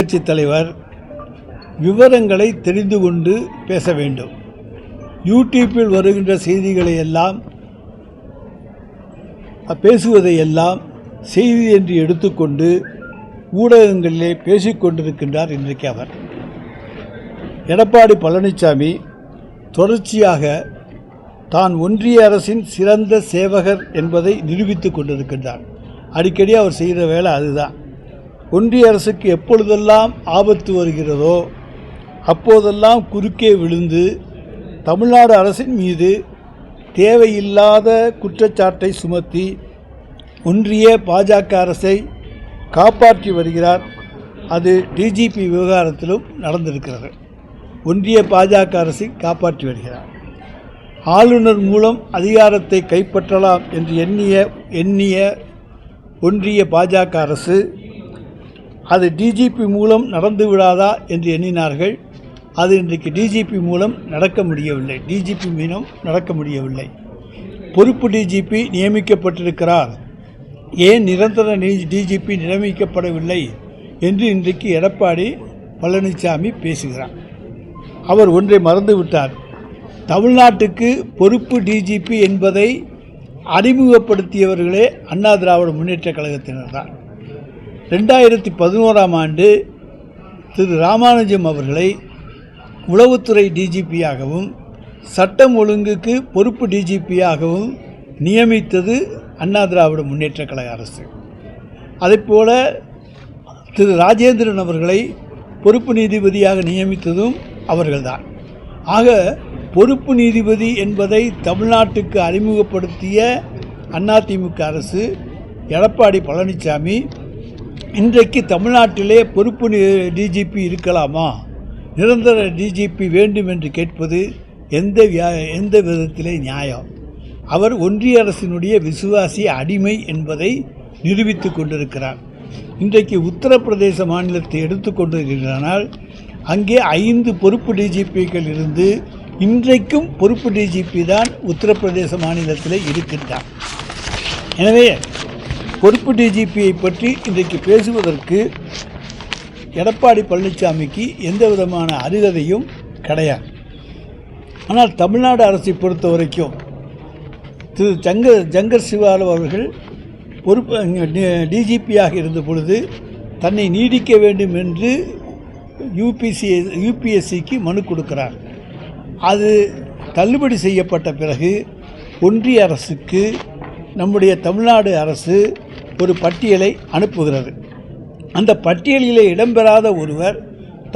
கட்சித் தலைவர் விவரங்களை தெரிந்து கொண்டு பேச வேண்டும். யூடியூப்பில் வருகின்ற செய்திகளை எல்லாம் பேசுவதை எல்லாம் செய்தி என்று எடுத்துக்கொண்டு ஊடகங்களிலே பேசிக்கொண்டிருக்கின்றார் இன்றைக்கு அவர். எடப்பாடி பழனிசாமி தொடர்ச்சியாக தான் ஒன்றிய அரசின் சிறந்த சேவகர் என்பதை நிரூபித்துக் கொண்டிருக்கின்றார். அடிக்கடி அவர் செய்கிற வேலை அதுதான். ஒன்றிய அரசுக்கு எப்பொழுதெல்லாம் ஆபத்து வருகிறதோ அப்போதெல்லாம் குறுக்கே விழுந்து தமிழ்நாடு அரசின் மீது தேவையில்லாத குற்றச்சாட்டை சுமத்தி ஒன்றிய பாஜக அரசை காப்பாற்றி வருகிறார். அது டிஜிபி விவகாரத்திலும் நடந்திருக்கிறது. ஒன்றிய பாஜக அரசை காப்பாற்றி வருகிறார். ஆளுநர் மூலம் அதிகாரத்தை கைப்பற்றலாம் என்று எண்ணிய எண்ணிய ஒன்றிய பாஜக அரசு அது டிஜிபி மூலம் நடந்து விடாதா என்று எண்ணினார்கள். அது இன்றைக்கு டிஜிபி மூலம் நடக்க முடியவில்லை. டிஜிபி மூலம் நடக்க முடியவில்லை. பொறுப்பு டிஜிபி நியமிக்கப்பட்டிருக்கிறார். ஏன் நிரந்தர டிஜிபி நியமிக்கப்படவில்லை என்று இன்றைக்கு எடப்பாடி பழனிசாமி பேசுகிறார். அவர் ஒன்றை மறந்துவிட்டார். தமிழ்நாட்டுக்கு பொறுப்பு டிஜிபி என்பதை அறிமுகப்படுத்தியவர்களே அண்ணா திராவிட முன்னேற்ற கழகத்தினர் தான் ரெண்டாயிரத்தி பதினோராம் ஆண்டு திரு ராமானுஜம் அவர்களை உளவுத்துறை டிஜிபியாகவும் சட்டம் ஒழுங்குக்கு பொறுப்பு டிஜிபியாகவும் நியமித்தது அண்ணா திராவிட முன்னேற்ற கழக அரசு. அதைப்போல திரு ராஜேந்திரன் அவர்களை பொறுப்பு நீதிபதியாக நியமித்ததும் அவர்கள்தான். ஆக பொறுப்பு நீதிபதி என்பதை தமிழ்நாட்டுக்கு அறிமுகப்படுத்திய அதிமுக அரசு எடப்பாடி பழனிசாமி இன்றைக்கு தமிழ்நாட்டிலே பொறுப்பு டிஜிபி இருக்கலாமா? நிரந்தர டிஜிபி வேண்டும் என்று கேட்பது எந்த வியா எந்த விதத்திலே நியாயம்? அவர் ஒன்றிய அரசினுடைய விசுவாசி அடிமை என்பதை நிரூபித்து கொண்டிருக்கிறார். இன்றைக்கு உத்தரப்பிரதேச மாநிலத்தை எடுத்துக்கொண்டிருக்கிறானால் அங்கே ஐந்து பொறுப்பு டிஜிபிக்கள் இருந்து இன்றைக்கும் பொறுப்பு டிஜிபி தான் உத்தரப்பிரதேச மாநிலத்தில் இருக்கின்றார். எனவே பொறுப்பு டிஜிபியை பற்றி இன்றைக்கு பேசுவதற்கு எடப்பாடி பழனிசாமிக்கு எந்த விதமான அருகதையும் கிடையாது. ஆனால் தமிழ்நாடு அரசை பொறுத்த வரைக்கும் திரு ஜங்க ஜங்கர் சிவாலு அவர்கள் பொறுப்பு டிஜிபியாக இருந்த பொழுது தன்னை நீடிக்க வேண்டும் என்று யூபிசி யூபிஎஸ்சிக்கு மனு கொடுக்கிறார். அது தள்ளுபடி செய்யப்பட்ட பிறகு ஒன்றிய அரசுக்கு நம்முடைய தமிழ்நாடு அரசு ஒரு பட்டியலை அனுப்புகிறது. அந்த பட்டியலிலே இடம்பெறாத ஒருவர்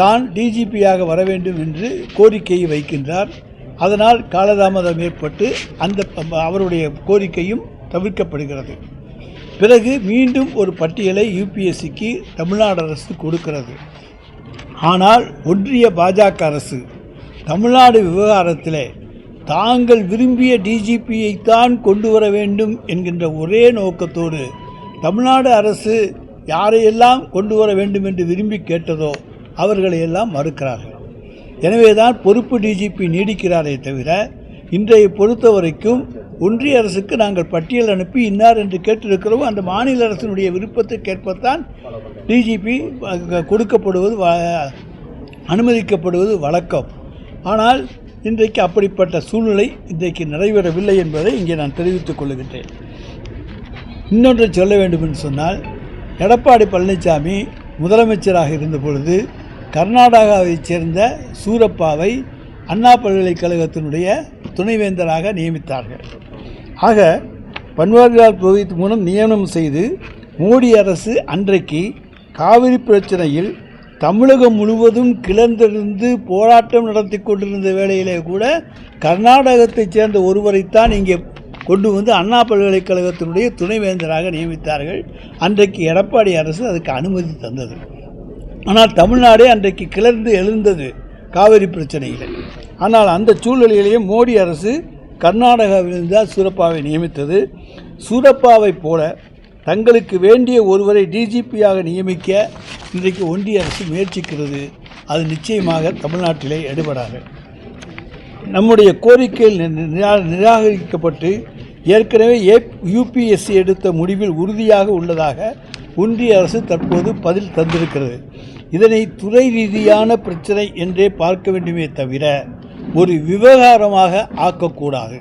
தான் டிஜிபியாக வர வேண்டும் என்று கோரிக்கையை வைக்கின்றார். அதனால் காலதாமதம் ஏற்பட்டு அந்த அவருடைய கோரிக்கையும் தவிர்க்கப்படுகிறது. பிறகு மீண்டும் ஒரு பட்டியலை யூபிஎஸ்சிக்கு தமிழ்நாடு அரசு கொடுக்கிறது. ஆனால் ஒன்றிய பாஜக அரசு தமிழ்நாடு விவகாரத்தில் தாங்கள் விரும்பிய டிஜிபியைத்தான் கொண்டு வர வேண்டும் என்கின்ற ஒரே நோக்கத்தோடு தமிழ்நாடு அரசு யாரையெல்லாம் கொண்டு வர வேண்டும் என்று விரும்பி கேட்டதோ அவர்களையெல்லாம் மறுக்கிறார்கள். எனவே தான் பொறுப்பு டிஜிபி நீடிக்கிறாரே தவிர இன்றைய பொறுத்த வரைக்கும் ஒன்றிய அரசுக்கு நாங்கள் பட்டியல் அனுப்பி இன்னார் என்று கேட்டிருக்கிறோம் அந்த மாநில அரசினுடைய விருப்பத்தை கேட்பத்தான் டிஜிபி கொடுக்கப்படுவது அனுமதிக்கப்படுவது வழக்கம். ஆனால் இன்றைக்கு அப்படிப்பட்ட சூழ்நிலை இன்றைக்கு நிறைவேறவில்லை என்பதை இங்கே நான் தெரிவித்துக் கொள்கின்றேன். இன்னொன்று சொல்ல வேண்டும் என்று சொன்னால் எடப்பாடி பழனிசாமி முதலமைச்சராக இருந்த பொழுது கர்நாடகாவைச் சேர்ந்த சூரப்பாவை அண்ணா பல்கலைக்கழகத்தினுடைய துணைவேந்தராக நியமித்தார்கள். ஆக பன்வாரிலால் புரோஹித் மூலம் நியமனம் செய்து மோடி அரசு அன்றைக்கு காவிரி பிரச்சனையில் தமிழகம் முழுவதும் கிளர்ந்திருந்து போராட்டம் நடத்தி கொண்டிருந்த வேளையிலே கூட கர்நாடகத்தைச் சேர்ந்த ஒருவரைத்தான் இங்கே கொண்டு வந்து அண்ணா பல்கலைக்கழகத்தினுடைய துணைவேந்தராக நியமித்தார்கள். அன்றைக்கு எடப்பாடி அரசு அதுக்கு அனுமதி தந்தது. ஆனால் தமிழ்நாடே அன்றைக்கு கிளர்ந்து எழுந்தது காவிரி பிரச்சனையில். ஆனால் அந்த சூழ்நிலையிலேயே மோடி அரசு கர்நாடகாவிலிருந்து சூரப்பாவை நியமித்தது. சூரப்பாவை போல தங்களுக்கு வேண்டிய ஒருவரை டிஜிபியாக நியமிக்க இன்றைக்கு ஒன்றிய அரசு முயற்சிக்கிறது. அது நிச்சயமாக தமிழ்நாட்டிலே எடுபடாது. நம்முடைய கோரிக்கைகள் நி- நிரா- நிராகரிக்கப்பட்டு ஏற்கனவே ஏ யூபிஎஸ்சி எடுத்த முடிவில் உறுதியாக உள்ளதாக ஒன்றிய அரசு தற்போது பதில் தந்திருக்கிறது. இதனை துறை ரீதியான பிரச்சனை என்றே பார்க்க வேண்டுமே தவிர ஒரு விவகாரமாக ஆக்கக்கூடாது.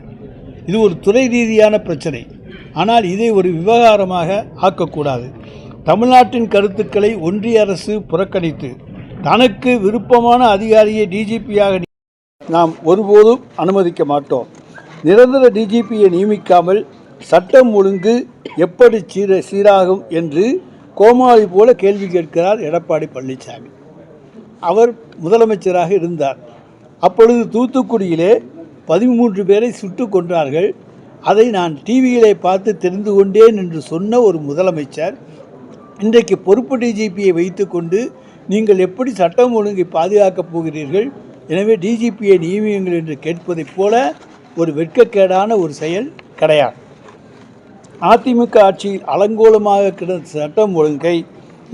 இது ஒரு துறை ரீதியான பிரச்சனை. ஆனால் இதை ஒரு விவகாரமாக ஆக்கக்கூடாது. தமிழ்நாட்டின் கருத்துக்களை ஒன்றிய அரசு புறக்கணித்து தனக்கு விருப்பமான அதிகாரியை டிஜிபியாக நாம் ஒருபோதும் அனுமதிக்க மாட்டோம். நிரந்தர டிஜிபியை நியமிக்காமல் சட்டம் ஒழுங்கு எப்படி சீர சீராகும் என்று கோமாளி போல கேள்வி கேட்கிறார் எடப்பாடி பழனிசாமி அவர் முதலமைச்சராக இருந்தார். அப்பொழுது தூத்துக்குடியிலே பதிமூன்று பேரை சுட்டு கொன்றார்கள். அதை நான் டிவியிலே பார்த்து தெரிந்து கொண்டேன் என்று சொன்ன ஒரு முதலமைச்சர் இன்றைக்கு பொறுப்பு டிஜிபியை வைத்துக்கொண்டு நீங்கள் எப்படி சட்டம் ஒழுங்கை பாதுகாக்கப் போகிறீர்கள்? எனவே டிஜிபியை நியமியுங்கள் என்று கேட்பதைப் போல ஒரு வெட்கக்கேடான ஒரு செயல் கிடையாது. அதிமுக ஆட்சியில் அலங்கோலமாக கிடந்த சட்டம் ஒழுங்கை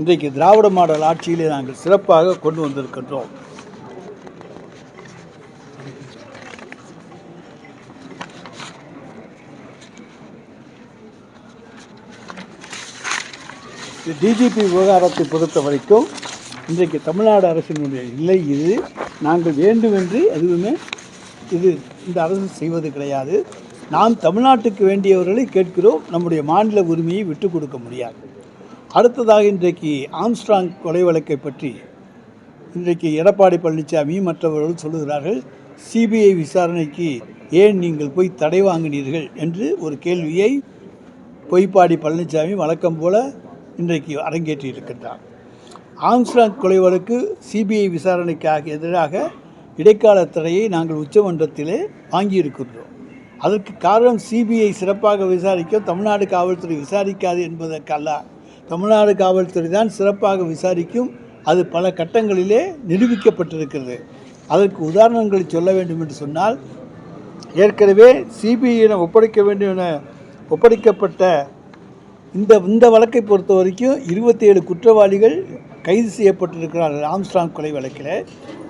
இன்றைக்கு திராவிட மாடல் ஆட்சியிலே நாங்கள் சிறப்பாக கொண்டு வந்திருக்கின்றோம். டிஜிபி விவகாரத்தை பொறுத்த வரைக்கும் இன்றைக்கு தமிழ்நாடு அரசினுடைய நிலை இது. நாங்கள் வேண்டுமென்று எதுவுமே இது இந்த அரசு செய்வது கிடையாது. நாம் தமிழ்நாட்டுக்கு வேண்டியவர்களை கேட்கிறோம். நம்முடைய மாநில உரிமையை விட்டு கொடுக்க முடியாது. அடுத்ததாக இன்றைக்கு ஆம்ஸ்ட்ராங் கொலை வழக்கை பற்றி இன்றைக்கு எடப்பாடி பழனிசாமி மற்றவர்கள் சொல்லுகிறார்கள். சிபிஐ விசாரணைக்கு ஏன் நீங்கள் போய் தடை வாங்கினீர்கள் என்று ஒரு கேள்வியை பொய்ப்பாடி பழனிசாமி வழக்கம் போல இன்றைக்கு அரங்கேற்றி இருக்கின்றார் ஆம்ஸ்ட்ராங் கொலை வழக்கு சிபிஐ விசாரணைக்காக எதிராக இடைக்கால தடையை நாங்கள் உச்சமன்றத்திலே வாங்கியிருக்கின்றோம். அதற்கு காரணம் சிபிஐ சிறப்பாக விசாரிக்க தமிழ்நாடு காவல்துறை விசாரிக்காது என்பதற்கல்ல. தமிழ்நாடு காவல்துறை தான் சிறப்பாக விசாரிக்கும். அது பல கட்டங்களிலே நிரூபிக்கப்பட்டிருக்கிறது. அதற்கு உதாரணங்களை சொல்ல வேண்டும் என்று சொன்னால் ஏற்கனவே சிபிஐயிடம் ஒப்படைக்க வேண்டும் என ஒப்படைக்கப்பட்ட இந்த இந்த வழக்கை பொறுத்த வரைக்கும் இருபத்தி ஏழு குற்றவாளிகள் கைது செய்யப்பட்டிருக்கிறார் ஆம்ஸ்ட்ராங் கொலை வழக்கில்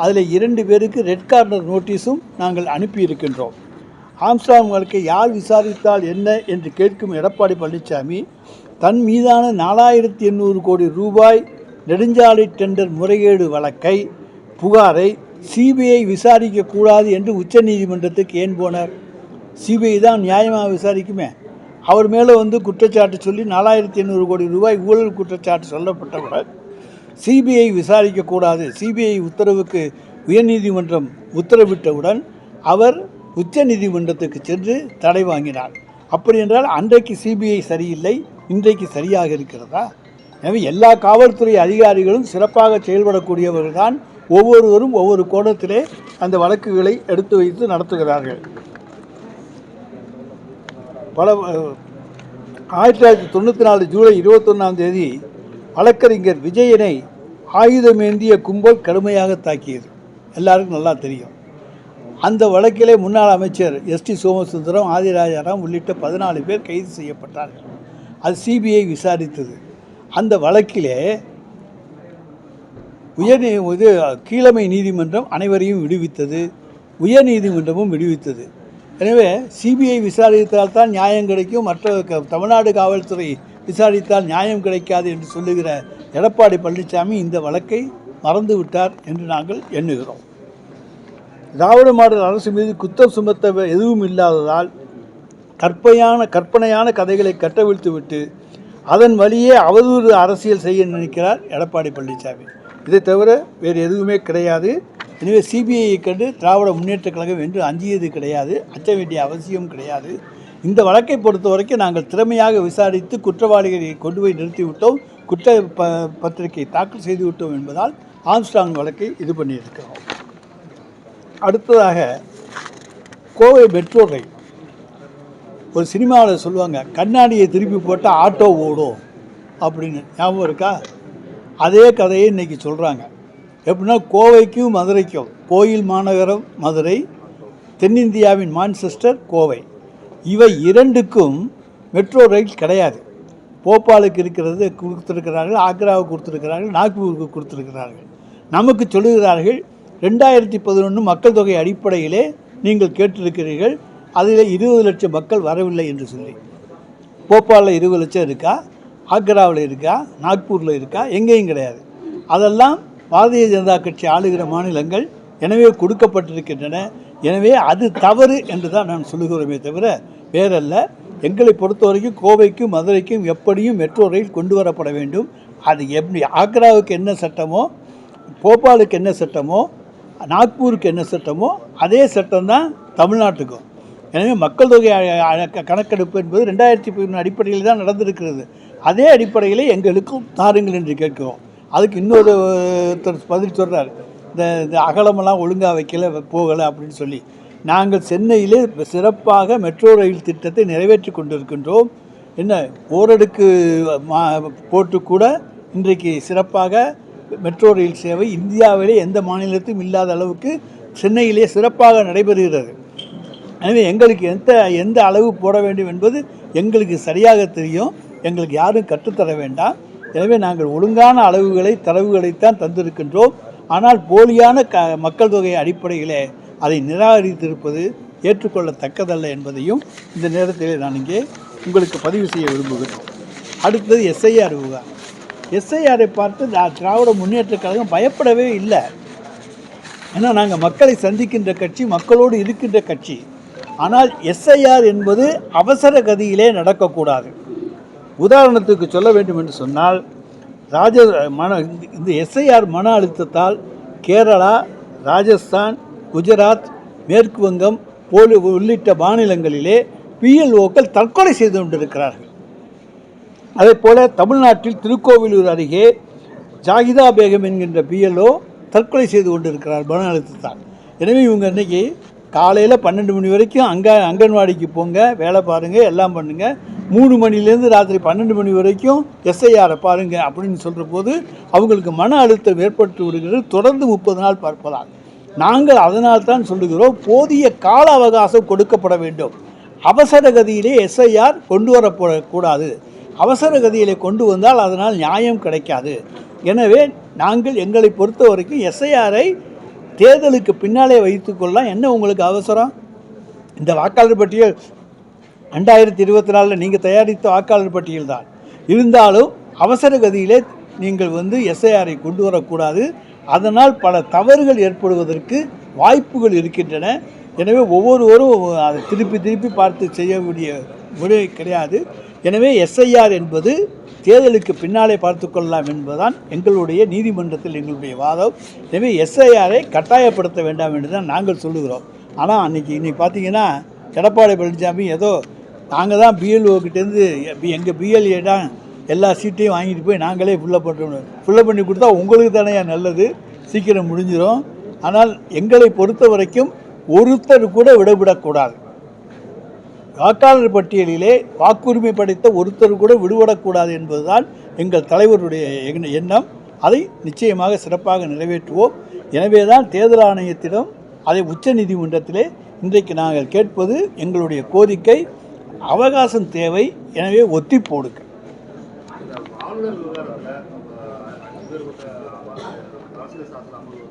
அதில் இரண்டு பேருக்கு ரெட் கார்னர் நோட்டீஸும் நாங்கள் அனுப்பியிருக்கின்றோம். ஆம்ஸ்ட்ராங் வழக்கை யார் விசாரித்தால் என்ன என்று கேட்கும் எடப்பாடி பழனிசாமி தன் மீதான நாலாயிரத்தி எண்ணூறு கோடி ரூபாய் நெடுஞ்சாலை டெண்டர் முறைகேடு வழக்கை புகாரை சிபிஐ விசாரிக்கக்கூடாது என்று உச்சநீதிமன்றத்துக்கு ஏன் போனார்? சிபிஐ தான் நியாயமாக விசாரிக்குமே. அவர் மேலே வந்து குற்றச்சாட்டு சொல்லி நாலாயிரத்தி எண்ணூறு கோடி ரூபாய் ஊழல் குற்றச்சாட்டு சொல்லப்பட்டவுடன் சிபிஐ விசாரிக்கக்கூடாது. சிபிஐ உத்தரவுக்கு உயர்நீதிமன்றம் உத்தரவிட்டவுடன் அவர் உச்ச நீதிமன்றத்துக்கு சென்று தடை வாங்கினார். அப்படி என்றால் அன்றைக்கு சிபிஐ சரியில்லை இன்றைக்கு சரியாக இருக்கிறதா? எனவே எல்லா காவல்துறை அதிகாரிகளும் சிறப்பாக செயல்படக்கூடியவர்கள்தான் ஒவ்வொருவரும் ஒவ்வொரு கோணத்திலே அந்த வழக்குகளை எடுத்து வைத்து நடத்துகிறார்கள். பல ஆயிரத்தி தொள்ளாயிரத்தி தொண்ணூற்றி நாலு ஜூலை இருபத்தொன்னாம் தேதி வழக்கறிஞர் விஜயனை ஆயுதமேந்திய கும்பல் கடுமையாக தாக்கியது. எல்லாருக்கும் நல்லா தெரியும். அந்த வழக்கிலே முன்னாள் அமைச்சர் எஸ்டி சோமசுந்தரம் ஆதிராஜாராம் உள்ளிட்ட பதினாலு பேர் கைது செய்யப்பட்டார்கள். அது சிபிஐ விசாரித்தது. அந்த வழக்கிலே உயர் இது கீழமை நீதிமன்றம் அனைவரையும் விடுவித்தது. உயர் நீதிமன்றமும் விடுவித்தது. எனவே சிபிஐ விசாரித்தால் தான் நியாயம் கிடைக்கும். மற்ற க- தமிழ்நாடு காவல்துறை விசாரித்தால் நியாயம் கிடைக்காது என்று சொல்லுகிற எடப்பாடி பழனிசாமி இந்த வழக்கை மறந்துவிட்டார் என்று நாங்கள் எண்ணுகிறோம். திராவிட மாடல் அரசு மீது குத்தம் சுமத்த எதுவும் இல்லாததால் கற்பையான கற்பனையான கதைகளை கட்டவிழ்த்துவிட்டு அதன் வழியே அவதூறு அரசியல் செய்ய நினைக்கிறார் எடப்பாடி பழனிசாமி. இதை தவிர வேறு எதுவுமே கிடையாது. எனவே சிபிஐயை கண்டு திராவிட முன்னேற்றக் கழகம் என்று அஞ்சியது கிடையாது. அச்ச வேண்டிய அவசியம் கிடையாது. இந்த வழக்கை பொறுத்த வரைக்கும் நாங்கள் திறமையாக விசாரித்து குற்றவாளிகளை கொண்டு போய் நிறுத்திவிட்டோம். குற்ற ப பத்திரிகை தாக்கல் செய்து விட்டோம் என்பதால் ஆம்ஸ்டாங் வழக்கை இது பண்ணியிருக்கிறோம். அடுத்ததாக கோவை மெட்ரோ ரயில் ஒரு சினிமாவில் சொல்லுவாங்க கண்ணாடியை திருப்பி போட்டால் ஆட்டோ ஓடும் அப்படின்னு. ஞாபகம் இருக்கா? அதே கதையை இன்றைக்கி சொல்கிறாங்க எப்படின்னா கோவைக்கும் மதுரைக்கும் கோயில் மாநகரம் மதுரை தென்னிந்தியாவின் மான்செஸ்டர் கோவை. இவை இரண்டுக்கும் மெட்ரோ ரயில் கிடையாது. போபாலுக்கு இருக்கிறது கொடுத்துருக்கிறார்கள் ஆக்ராவுக்கு கொடுத்துருக்கிறார்கள் நாக்பூருக்கு கொடுத்துருக்கிறார்கள். நமக்கு சொல்லுகிறார்கள் ரெண்டாயிரத்தி பதினொன்று மக்கள் தொகை அடிப்படையிலே நீங்கள் கேட்டிருக்கிறீர்கள் அதில் இருபது லட்சம் மக்கள் வரவில்லை என்று சொல்லி. போபாலில் இருபது லட்சம் இருக்கா? ஆக்ராவில் இருக்கா? நாக்பூரில் இருக்கா? எங்கேயும் கிடையாது. அதெல்லாம் பாரதிய ஜனதா கட்சி ஆளுகிற மாநிலங்கள் எனவே கொடுக்கப்பட்டிருக்கின்றன. எனவே அது தவறு என்று தான் நான் சொல்லுகிறோமே தவிர வேறல்ல. எங்களை பொறுத்த வரைக்கும் கோவைக்கும் மதுரைக்கும் எப்படியும் மெட்ரோ ரயில் கொண்டு வரப்பட வேண்டும். அது எப்படி ஆக்ராவுக்கு என்ன சட்டமோ போபாலுக்கு என்ன சட்டமோ நாக்பூருக்கு என்ன சட்டமோ அதே சட்டம் தான் தமிழ்நாட்டுக்கும். எனவே மக்கள் தொகை கணக்கெடுப்பு என்பது ரெண்டாயிரத்தி பதினொன்று அடிப்படையில் தான் நடந்திருக்கிறது. அதே அடிப்படையில் எங்களுக்கும் தாருங்கள் என்று கேட்கிறோம். அதுக்கு இன்னொரு ஒருத்தர் பதில் சொல்கிறார் இந்த இந்த அகலமெல்லாம் ஒழுங்காக வைக்கல போகலை அப்படின்னு சொல்லி. நாங்கள் சென்னையிலே சிறப்பாக மெட்ரோ ரயில் திட்டத்தை நிறைவேற்றி கொண்டிருக்கின்றோம். என்ன ஓரடுக்கு மா போட்டு கூட இன்றைக்கு சிறப்பாக மெட்ரோ ரயில் சேவை இந்தியாவிலே எந்த மாநிலத்தையும் இல்லாத அளவுக்கு சென்னையிலே சிறப்பாக நடைபெறுகிறது. எனவே எங்களுக்கு எந்த எந்த அளவு போட வேண்டும் என்பது எங்களுக்கு சரியாக தெரியும். எங்களுக்கு யாரும் கற்றுத்தர வேண்டாம். எனவே நாங்கள் ஒழுங்கான அளவுகளை தரவுகளைத்தான் தந்திருக்கின்றோம். ஆனால் போலியான க மக்கள் தொகை அடிப்படையிலே அதை நிராகரித்திருப்பது ஏற்றுக்கொள்ளத்தக்கதல்ல என்பதையும் இந்த நேரத்தில் நான் இங்கே உங்களுக்கு பதிவு செய்ய விரும்புகிறேன். அடுத்தது எஸ்ஐஆர் விவகாரம். எஸ்ஐஆரை பார்த்து திராவிட முன்னேற்ற கழகம் பயப்படவே இல்லை. ஏன்னா நாங்கள் மக்களை சந்திக்கின்ற கட்சி மக்களோடு இருக்கின்ற கட்சி. ஆனால் எஸ்ஐஆர் என்பது அவசர கதியிலே நடக்கக்கூடாது. உதாரணத்துக்கு சொல்ல வேண்டும் என்று சொன்னால் ராஜ மன இந்த எஸ்ஐஆர் மன அழுத்தத்தால் கேரளா ராஜஸ்தான் குஜராத் மேற்கு வங்கம் போலி உள்ளிட்ட மாநிலங்களிலே பிஎல்ஓக்கள் தற்கொலை செய்து கொண்டிருக்கிறார்கள். அதே போல தமிழ்நாட்டில் திருக்கோவிலூர் அருகே ஜாகிதா பேகம் என்கின்ற பிஎல்ஓ தற்கொலை செய்து கொண்டிருக்கிறார் மன அழுத்தத்தால் எனவே இவங்க இன்னைக்கு காலையில் பன்னெண்டு மணி வரைக்கும் அங்கே அங்கன்வாடிக்கு போங்க வேலை பாருங்கள் எல்லாம் பண்ணுங்கள் மூணு மணிலேருந்து ராத்திரி பன்னெண்டு மணி வரைக்கும் எஸ்ஐஆரை பாருங்கள் அப்படின்னு சொல்கிற போது அவங்களுக்கு மன அழுத்தம் ஏற்பட்டு விடுகிறது தொடர்ந்து முப்பது நாள் பார்ப்பதால். நாங்கள் அதனால் தான் சொல்லுகிறோம் போதிய கால அவகாசம் கொடுக்கப்பட வேண்டும். அவசர கதியிலே எஸ்ஐஆர் கொண்டு வரக்கூடாது அவசர கதியிலே கொண்டு வந்தால் அதனால் நியாயம் கிடைக்காது. எனவே நாங்கள் எங்களை பொறுத்த வரைக்கும் எஸ்ஐஆரை தேர்தலுக்கு பின்னாலே வைத்துக்கொள்ளலாம் என்ன உங்களுக்கு அவசரம்? இந்த வாக்காளர் பட்டியல் ரெண்டாயிரத்தி இருபத்தி நாலில் நீங்கள் தயாரித்த வாக்காளர் பட்டியல் தான் இருந்தாலும் அவசர கதியிலே நீங்கள் வந்து எஸ்ஐஆரை கொண்டு வரக்கூடாது. அதனால் பல தவறுகள் ஏற்படுவதற்கு வாய்ப்புகள் இருக்கின்றன. எனவே ஒவ்வொருவரும் அதை திருப்பி திருப்பி பார்த்து செய்யக்கூடிய முறை கிடையாது. எனவே எஸ்ஐஆர் என்பது தேர்தலுக்கு பின்னாலே பார்த்து கொள்ளலாம் என்பதுதான் எங்களுடைய நீதிமன்றத்தில் எங்களுடைய வாதம். எனவே எஸ்ஐஆரை கட்டாயப்படுத்த வேண்டாம் என்று தான் நாங்கள் சொல்லுகிறோம். ஆனால் அன்றைக்கி இன்றைக்கி பார்த்தீங்கன்னா எடப்பாடி பழனிசாமி ஏதோ நாங்கள் தான் பிஎல்ஓக்கிட்டேருந்து எங்கள் பிஎல்ஏ தான் எல்லா சீட்டையும் வாங்கிட்டு போய் நாங்களே ஃபுல்லப் பண்ணுறோம் ஃபுல்லப் பண்ணி கொடுத்தா உங்களுக்கு தானே நல்லது. சீக்கிரம் முடிஞ்சிடும் ஆனால் எங்களை பொறுத்த வரைக்கும் ஒருத்தர் கூட விடுபடக்கூடாது. வாக்காளர் பட்டியலிலே வாக்குரிமை படைத்த ஒருத்தர் கூட விடுபடக்கூடாது என்பதுதான் எங்கள் தலைவருடைய எண்ண- எண்ணம். அதை நிச்சயமாக சிறப்பாக நிறைவேற்றுவோம். எனவே தான் தேர்தல் ஆணையத்திடம் அதை உச்ச நீதிமன்றத்திலே இன்றைக்கு நாங்கள் கேட்பது எங்களுடைய கோரிக்கை. அவகாசம் தேவை. எனவே ஒத்தி போடுங்கள் ஆளுநர் விவகாரத்தில் அரசியல் சாசன அமர்வு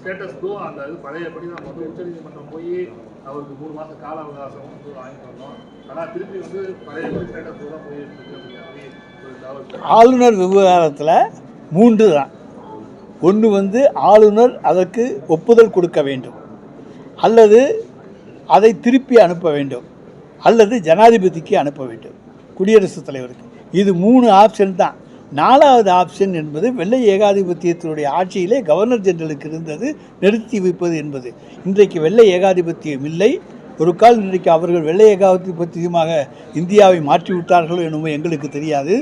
ஸ்டேட்டஸ் கோ அந்த இது பழையபடி நம்ம வந்து உச்சநீதிமன்றம் போய் அவருக்கு மூணு மாதம் கால அவகாசம் வந்து வாங்கிட்டு வந்தோம். ஆனால் திருப்பி வந்து பழையபடி ஸ்டேட்டஸ் கோ தான் தகவல் ஆளுநர் விவகாரத்தில் மூன்று தான். ஒன்று வந்து ஆளுநர் அதற்கு ஒப்புதல் கொடுக்க வேண்டும். அல்லது அதை திருப்பி அனுப்ப வேண்டும். அல்லது ஜனாதிபதிக்கு அனுப்ப வேண்டும். குடியரசுத் தலைவருக்கு. இது மூணு ஆப்ஷன் தான். நாலாவது ஆப்ஷன் என்பது வெள்ளை ஏகாதிபத்தியத்தினுடைய ஆட்சியிலே கவர்னர் ஜெனரலுக்கு இருந்தது நிறுத்தி வைப்பது என்பது. இன்றைக்கு வெள்ளை ஏகாதிபத்தியம் இல்லை. ஒரு கால் இன்றைக்கு அவர்கள் வெள்ளை ஏகாதிபத்தியமாக இந்தியாவை மாற்றி விட்டார்களோ என்னமோ எங்களுக்கு தெரியாது.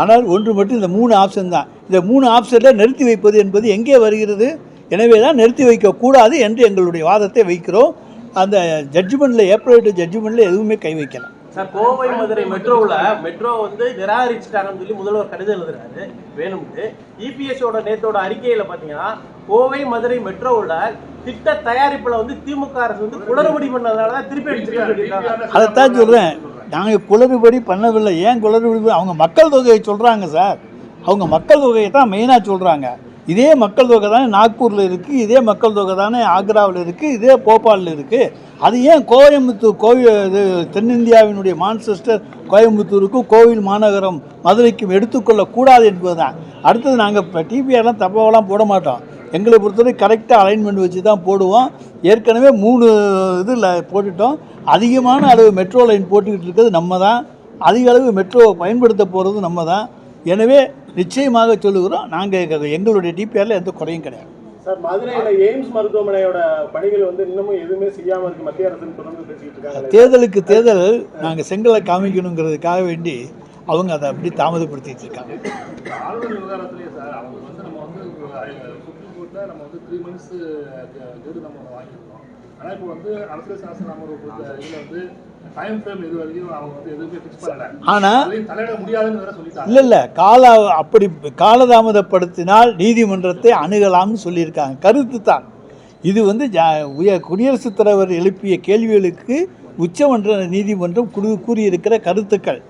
ஆனால் ஒன்று மட்டும் இந்த மூணு ஆப்ஷன் தான். இந்த மூணு ஆப்ஷனில் நிறுத்தி வைப்பது என்பது எங்கே வருகிறது? எனவே தான் நிறுத்தி வைக்கக்கூடாது என்று எங்களுடைய வாதத்தை வைக்கிறோம். அந்த ஜட்ஜ்மெண்ட்டில் ஏப்ரல் ஜட்ஜ்மெண்ட்டில் எதுவுமே கை வைக்கலாம் சார் கோவை மதுரை மெட்ரோவில் மெட்ரோ வந்து நிராகரிச்சிட்டாங்கன்னு சொல்லி முதல்வர் கடிதம் எழுதுறாரு வேணும்ட்டு இபிஎஸோட நேத்தோட அறிக்கையில் பார்த்தீங்கன்னா கோவை மதுரை மெட்ரோவில் திட்ட தயாரிப்பில் வந்து திமுக அரசு வந்து குளறுபடி பண்ணதுனால தான் திருப்பி அடிச்சிருக்காங்க அதைத்தான் சொல்கிறேன் நாங்கள் குளறுபடி பண்ணவில்லை. ஏன் குளறுபடி அவங்க மக்கள் தொகையை சொல்கிறாங்க சார். அவங்க மக்கள் தொகையை தான் மெயினாக சொல்கிறாங்க இதே மக்கள் தொகை தானே நாக்பூரில் இருக்குது இதே மக்கள் தொகை தானே ஆக்ராவில் இருக்குது இதே போபாலில் இருக்குது அது ஏன் கோயம்புத்தூர் கோவில் இது தென்னிந்தியாவினுடைய மான்செஸ்டர் கோயம்புத்தூருக்கும் கோவில் மாநகரம் மதுரைக்கும் எடுத்துக்கொள்ளக்கூடாது என்பதுதான். அடுத்தது நாங்கள் இப்போ டிபிஆர்லாம் தப்பாவெல்லாம் போட மாட்டோம். எங்களை பொறுத்தவரை கரெக்டாக அலைன்மெண்ட் வச்சு தான் போடுவோம். ஏற்கனவே மூணு இதில் போட்டுட்டோம். அதிகமான அளவு மெட்ரோ லைன் போட்டுக்கிட்டு இருக்கிறது நம்ம தான் அதிக அளவு மெட்ரோவை பயன்படுத்த போகிறது நம்ம தான் எனவே நிச்சயமாக சொல்லுகிறோம் நாங்கள் எங்களுடைய டிபிஆரில் எந்த குறையும் கிடையாது. சார் மதுரையில எய்ம்ஸ் மருத்துவமனையோட பணிகள் வந்து இன்னமும் எதுவுமே செய்யாம இருக்கு. மத்திய அரசு தொடர்ந்து பேசிக்கிட்டு இருக்காங்க தேர்தலுக்கு தேர்தல் நாங்கள் செங்கலை காமிக்கணுங்கிறதுக்காக வேண்டி அவங்க அதை அப்படி தாமதப்படுத்திட்டு இருக்காங்க. ஆளுநர் விவகாரத்திலேயே சார் அவங்க வந்து நம்ம வந்து சுப்ரீம் கோர்ட்டில் நம்ம வந்து த்ரீ மந்த்ஸ் கெடு நம்ம வாங்கியிருக்கோம். ஆனால் இப்போ வந்து அரசியல் சாசன அமர்வு கொடுத்த இதில் வந்து ஆனால் இல்லை இல்லை கால அப்படி காலதாமதப்படுத்தினால் நீதிமன்றத்தை அணுகலாம்னு சொல்லியிருக்காங்க. கருத்து தான் இது வந்து உய குடியரசுத் தலைவர் எழுப்பிய கேள்விகளுக்கு உச்சமன்ற நீதிமன்றம் குடு கூறியிருக்கிற கருத்துக்கள்.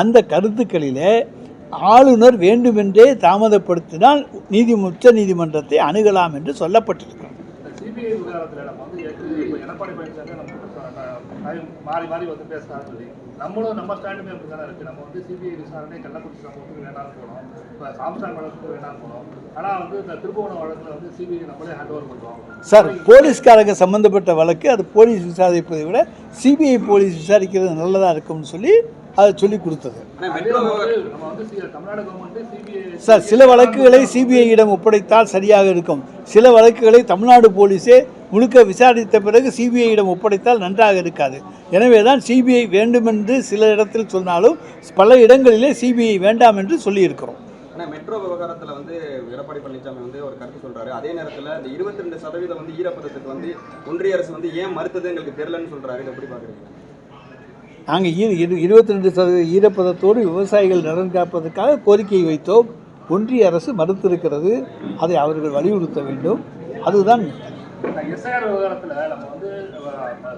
அந்த கருத்துக்களிலே ஆளுநர் வேண்டுமென்றே தாமதப்படுத்தினால் நீதி உச்ச நீதிமன்றத்தை அணுகலாம் என்று சொல்லப்பட்டிருக்கிறது. மாதிரி மாறி மாறி வந்து பேசுறாரு சொல்லி. நம்மளும் நம்ம ஸ்டாண்டுமே அப்படி தானே இருக்குது நம்ம வந்து சிபிஐ விசாரணை கள்ளக்குறிச்சி சம்பவத்துக்கு வேண்டாம்னு போனோம். இப்போ சாம்சாங் வழக்குக்கு வேண்டாம்னு போனோம். ஆனால் வந்து இந்த திருப்புவனம் வழக்கில் வந்து சிபிஐ நம்மளே ஹேண்ட் ஓவர் பண்ணுறோம் சார் போலீஸ்காரங்க சம்மந்தப்பட்ட வழக்கு அது போலீஸ் விசாரிப்பதை விட சிபிஐ போலீஸ் விசாரிக்கிறது நல்லதாக இருக்கும்னு சொல்லி அதை சொல்லி கொடுத்தது. சார் சில வழக்குகளை சிபிஐயிடம் ஒப்படைத்தால் சரியாக இருக்கும். சில வழக்குகளை தமிழ்நாடு போலீஸே முழுக்க விசாரித்த பிறகு சிபிஐயிடம் ஒப்படைத்தால் நன்றாக இருக்காது. எனவே தான் சிபிஐ வேண்டுமென்று சில இடத்தில் சொன்னாலும் பல இடங்களிலே சிபிஐ வேண்டாம் என்று சொல்லியிருக்கிறோம். ஆனால் மெட்ரோ விவகாரத்தில் வந்து எடப்பாடி பழனிசாமி வந்து ஒரு கருத்து சொல்றாரு. அதே நேரத்தில் இந்த இருபத்தி ரெண்டு சதவீதம் வந்து ஈரப்பதத்துக்கு வந்து ஒன்றிய அரசு வந்து ஏன் மறுத்தது எங்களுக்கு தெரியலன்னு சொல்றாரு. இதை எப்படி பார்க்குறீங்க? நாங்கள் இரு இரு இருபத்தி ரெண்டு சதவீத ஈரப்பதத்தோடு விவசாயிகள் நலன் காப்பதற்காக கோரிக்கை வைத்தோம். ஒன்றிய அரசு மறுத்திருக்கிறது. அதை அவர்கள் வலியுறுத்த வேண்டும். அதுதான் எஸ்ஐஆர் விவகாரத்தில் நம்ம வந்து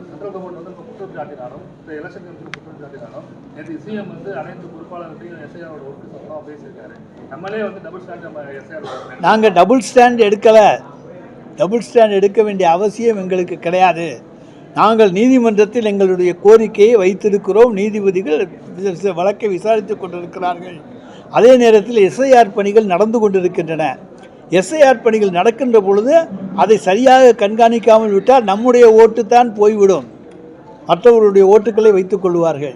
சென்ட்ரல் கவர்மெண்ட் வந்து இப்போ குற்றம் சாட்டினாலும் இந்த எலெக்ஷன் கமிஷன் குற்றம் சாட்டினாலும் நேற்று சிஎம் வந்து அனைத்து பொறுப்பாளர்களையும் எஸ்ஐஆரோட ஒர்க்கு சொந்தமாக பேசியிருக்காரு. நம்மளே வந்து டபுள் ஸ்டாண்ட் நம்ம எஸ்ஐஆர் நாங்கள் டபுள் ஸ்டாண்ட் எடுக்கலை. டபுள் ஸ்டாண்ட் எடுக்க வேண்டிய அவசியம் எங்களுக்கு கிடையாது. நாங்கள் நீதிமன்றத்தில் எங்களுடைய கோரிக்கையை வைத்திருக்கிறோம். நீதிபதிகள் வழக்கை விசாரித்து கொண்டிருக்கிறார்கள். அதே நேரத்தில் எஸ்ஐஆர் பணிகள் நடந்து கொண்டிருக்கின்றன. எஸ்ஐஆர் பணிகள் நடக்கின்ற பொழுது அதை சரியாக கண்காணிக்காமல் விட்டால் நம்முடைய ஓட்டு தான் போய்விடும். மற்றவர்களுடைய ஓட்டுக்களை வைத்துக் கொள்வார்கள்.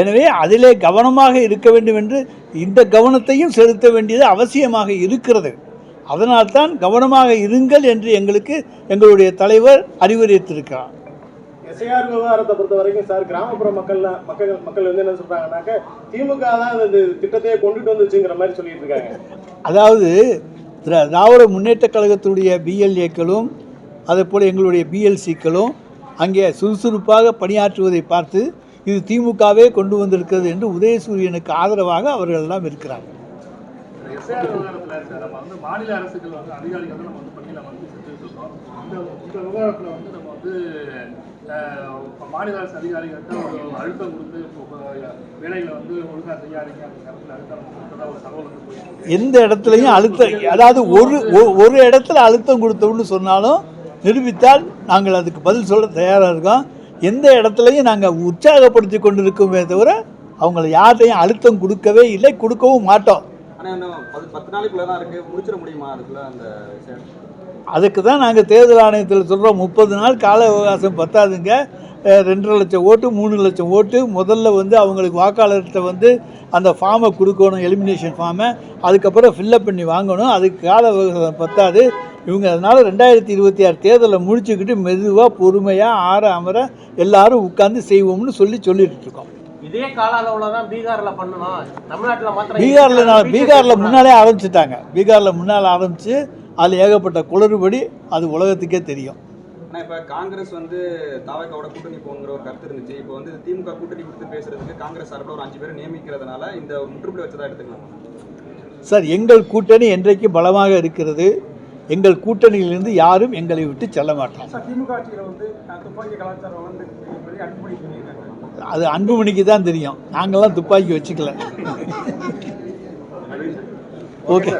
எனவே அதிலே கவனமாக இருக்க வேண்டும் என்று இந்த கவனத்தையும் செலுத்த வேண்டியது அவசியமாக இருக்கிறது. அதனால்தான் கவனமாக இருங்கள் என்று எங்களுக்கு எங்களுடைய தலைவர் அறிவுரைத்திருக்கிறார் எஸ்ஐஆர் விவகாரத்தை பொறுத்த வரைக்கும் சார் கிராமப்புற மக்கள் மக்கள் மக்கள் வந்து என்ன சொல்றாங்கன்னாக்க திமுக தான் இந்த திட்டத்தையே கொண்டுட்டு வந்துச்சுங்கிற மாதிரி சொல்லிட்டு இருக்காங்க. அதாவது திரா- திராவிட முன்னேற்றக் கழகத்துடைய பிஎல்ஏக்களும் அதேபோல் எங்களுடைய பிஎல்சிக்களும் அங்கே சுறுசுறுப்பாக பணியாற்றுவதை பார்த்து இது திமுகவே கொண்டு வந்திருக்கிறது என்று உதயசூரியனுக்கு ஆதரவாக அவர்கள் எல்லாம் இருக்கிறார்கள். எஸ்ஐஆர் விவகாரத்தில் சார் நம்ம வந்து மாநில அரசுகள் வந்து அதிகாரிகள் தான் நம்ம வந்து பணியில் வந்து செஞ்சுட்டு இருக்கோம் இந்த இந்த விவகாரத்தில் வந்து நம்ம வந்து அஹ், மாநில அரசு அதிகாரிகள்கிட்ட ஒரு அழுத்தம் கொடுத்து வேலைகளை வந்து ஒழுங்காக செய்யாதீங்க அழுத்தம் எந்த இடத்துலையும் அழுத்தம் அதாவது ஒரு ஒ- ஒரு இடத்துல அழுத்தம் கொடுத்தோம்னு சொன்னாலும் நிரூபித்தால் நாங்கள் அதுக்கு பதில் சொல்ல தயாராக இருக்கோம். எந்த இடத்துலையும் நாங்கள் உற்சாகப்படுத்தி கொண்டிருக்கோமே தவிர அவங்கள யார்ட்டையும் அழுத்தம் கொடுக்கவே இல்லை கொடுக்கவும் மாட்டோம். ஆனால் இன்னும் பத்து பத்து நாளைக்குள்ள தான் இருக்கு. முடிச்சிட முடியுமா அதுக்குள்ள அந்த விஷயம்? அதுக்கு தான் நாங்கள் தேர்தல் ஆணையத்தில் சொல்கிறோம் முப்பது நாள் கால அவகாசம் பத்தாதுங்க. ரெண்டரை லட்சம் ஓட்டு மூணு லட்சம் ஓட்டு. முதல்ல வந்து அவங்களுக்கு வாக்காளர்கிட்ட வந்து அந்த ஃபார்மை கொடுக்கணும் எலிமினேஷன் ஃபார்மை அதுக்கப்புறம் ஃபில்லப் பண்ணி வாங்கணும். அதுக்கு கால அவகாசம் பத்தாது. இவங்க அதனால் ரெண்டாயிரத்தி இருபத்தி ஆறு தேர்தலை முடிச்சுக்கிட்டு மெதுவாக பொறுமையாக ஆற அமர எல்லாரும் உட்கார்ந்து செய்வோம்னு சொல்லி சொல்லிட்டு இருக்கோம். இதே கால அளவுல தான் பீகார்ல பண்ணணும். தமிழ்நாட்டுல மாத்திரம் பீகாரில் பீகாரில் முன்னாலே ஆரம்பிச்சிட்டாங்க. பீகாரில் முன்னால் ஆரம்பித்து அதில் ஏகப்பட்ட குளறுபடி அது உலகத்துக்கே தெரியும். ஆனால் இப்போ காங்கிரஸ் வந்து தாவக்காவோட கூட்டணி போங்கிற ஒரு கருத்து இருந்துச்சு. இப்போ வந்து திமுக கூட்டணி கொடுத்து பேசுறதுக்கு காங்கிரஸ் சார்பில் ஒரு அஞ்சு பேர் நியமிக்கிறதுனால இந்த முற்றுப்புள்ளி வச்சதா எடுத்துக்கலாம். சார் எங்கள் கூட்டணி என்றைக்கு பலமாக இருக்கிறது? எங்கள் கூட்டணியிலிருந்து யாரும் எங்களை விட்டு செல்ல மாட்டாங்க. சார் திமுக ஆட்சியில் வந்து அஹ், துப்பாக்கி கலாச்சாரம் வளர்ந்து என்பதை அன்புமணி சொல்லியிருக்காங்க அது அன்புமணிக்கு தான் தெரியும். நாங்கள்லாம் துப்பாக்கி வச்சுக்கல. ఓకే